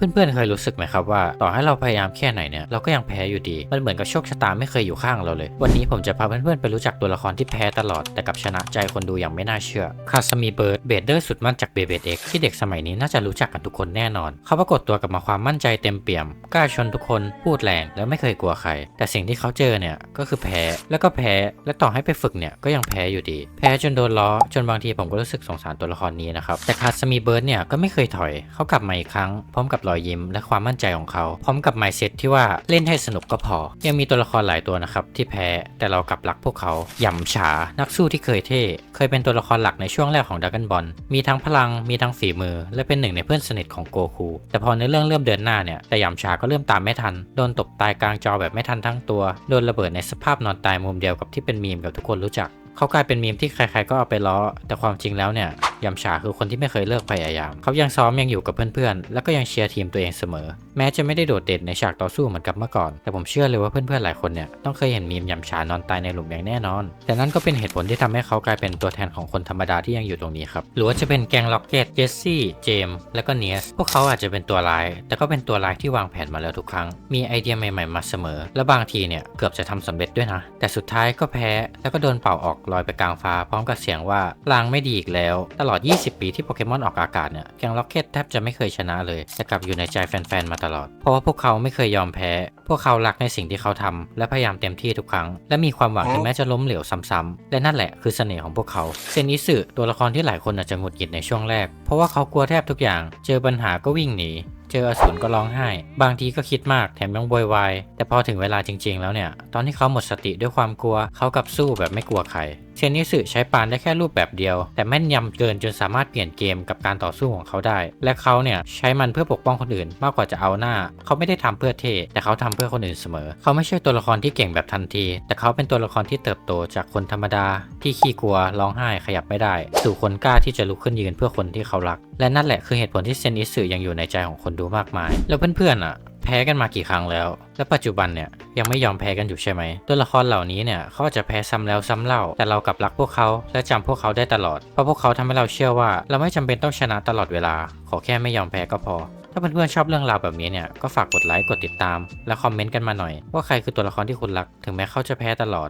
เพื่อนๆเคยรู้สึกไหมครับว่าต่อให้เราพยายามแค่ไหนเนี่ยเราก็ยังแพ้อยู่ดี มันเหมือนกับโชคชะตาไม่เคยอยู่ข้างเราเลย วันนี้ผมจะพาเพื่อนๆไปรู้จักตัวละครที่แพ้ตลอด แต่กับชนะใจคนดูอย่างไม่น่าเชื่อคาสมีเบิร์ดเบเดอร์สุดมั่นจากเบเบดเอ็กที่เด็กสมัยนี้น่าจะรู้จักกันทุกคนแน่นอน เขาปรากฏตัวกับมาความมั่นใจเต็มเปี่ยม กล้าชนทุกคนพูดแรงแล้วไม่เคยกลัวใคร แต่สิ่งที่เขาเจอเนี่ยก็คือแพ้แล้วก็แพ้และต่อให้ไปฝึกเนี่ยก็ยังแพ้อยู่ดี แพ้จนโดนล้อจนบางทีผมก็รู้สึกสงสารตัวละครนี้นะครับแต่คาสมีเบิร์ดเนี่ยก็ไม่เคยถอยเขากลับมาอีกครั้งพร้อมกับรอยยิ้ม และความมั่นใจของเขาพร้อมกับไมเซ็ตที่ว่าเล่นให้สนุกก็พอ ยังมีตัวละครหลายตัวนะครับที่แพ้แต่เรากลับรักพวกเขาหย่ำฉา นักสู้ที่เคยเท่ เคยเป็นตัวละครหลักในช่วงแรกของดักกันบอลมีทั้งพลังมีทั้งฝีมือ และเป็นหนึ่งในเพื่อนสนิทของโกคู แต่พอในเรื่องเริ่มเดินหน้าเนี่ยแต่หย่ำฉาก็เริ่มตามไม่ทันโดนตบตายกลางจอแบบไม่ทันทั้งตัวโดนระเบิดในสภาพนอนตายมุมเดียวกับที่เป็นมีมกับทุกคนรู้จัก เขากลายเป็นมีมที่ใครๆก็เอาไปล้อแต่ความจริงแล้วเนี่ย ยำฉาคือคนที่ไม่เคยเลิกพยายาม เขายังซ้อมยังอยู่กับเพื่อนๆ แล้วก็ยังเชียร์ทีมตัวเองเสมอ แม้จะไม่ได้โดดเด่นในฉากต่อสู้เหมือนกับเมื่อก่อน แต่ผมเชื่อเลยว่าเพื่อนๆหลายคนเนี่ยต้องเคยเห็นมีมยำฉานอนตายในหลุมอย่างแน่นอน แต่นั่นก็เป็นเหตุผลที่ทำให้เขากลายเป็นตัวแทนของคนธรรมดาที่ยังอยู่ตรงนี้ครับ หรือว่าจะเป็นแกงล็อกเก็ต เจสซี่ เจมส์และก็เนียส พวกเขาอาจจะเป็นตัวร้าย แต่ก็เป็นตัวร้ายที่วางแผนมาแล้วทุกครั้ง มีไอเดียใหม่ๆมาเสมอ และบางทีเนี่ยเกือบจะทำสำเร็จด้วยนะ แต่สุดท้ายก็แพ้ แล้วก็โดนเป่าออกลอยไปกลางฟ้าพร้อมกับเสียงว่าลางไม่ดีอีกแล้วตลอด 20 ปีที่โปเกมอนออกอากาศเนี่ยแกงล็อกเก็ตแทบจะไม่เคยชนะเลย แต่กลับอยู่ในใจแฟนๆ มาตลอด เพราะว่าพวกเขาไม่เคยยอมแพ้ พวกเขารักในสิ่งที่เขาทำและพยายามเต็มที่ทุกครั้ง และมีความหวังถึงแม้จะล้มเหลวซ้ำๆและนั่นแหละคือเสน่ห์ของพวกเขาเซนอิสึตัวละครที่หลายคนอาจจะหงุดหงิดในช่วงแรก เพราะว่าเขากลัวแทบทุกอย่าง เจอปัญหาก็วิ่งหนีเจออสูรก็ร้องไห้ บางทีก็คิดมากแถมยังโวยวาย แต่พอถึงเวลาจริงๆ แล้วเนี่ย ตอนที่เขาหมดสติด้วยความกลัว เขากลับสู้แบบไม่กลัวใคร เชนนิสึใช้ปานได้แค่รูปแบบเดียว แต่แม่นยำเกินจนสามารถเปลี่ยนเกมกับการต่อสู้ของเขาได้ และเขาเนี่ยใช้มันเพื่อปกป้องคนอื่น มากกว่าจะเอาหน้า เขาไม่ได้ทำเพื่อเท แต่เขาทำเพื่อคนอื่นเสมอ เขาไม่ใช่ตัวละครที่เก่งแบบทันที แต่เขาเป็นตัวละครที่เติบโตจากคนธรรมดา ที่ขี้กลัวร้องไห้ขยับไม่ได้ สู่คนกล้าที่จะลุกขึ้นยืนเพื่อคนที่เขารัก และนั่นแหละคือเหตุผลที่เซนอิสึยังอยู่ในใจของคนดูมากมาย แล้วเพื่อนๆอะ พ้กันมากี่ครั้งแล้ว และปัจจุบันเนี่ยยังไม่ยอมแพ้กันอยู่ใช่ไหม ตัวละครเหล่านี้เนี่ยเขาจะแพ้ซ้ำแล้วซ้ำเล่า แต่เรากลับรักพวกเขาและจำพวกเขาได้ตลอด เพราะพวกเขาทำให้เราเชื่อว่า เราไม่จำเป็นต้องชนะตลอดเวลา ขอแค่ไม่ยอมแพ้ก็พอ ถ้าเพื่อนๆชอบเรื่องราวแบบนี้เนี่ยก็ฝากกดไลค์กดติดตาม และคอมเมนต์กันมาหน่อย ว่าใครคือตัวละครที่คุณรัก ถึงแม้เขาจะแพ้ตลอด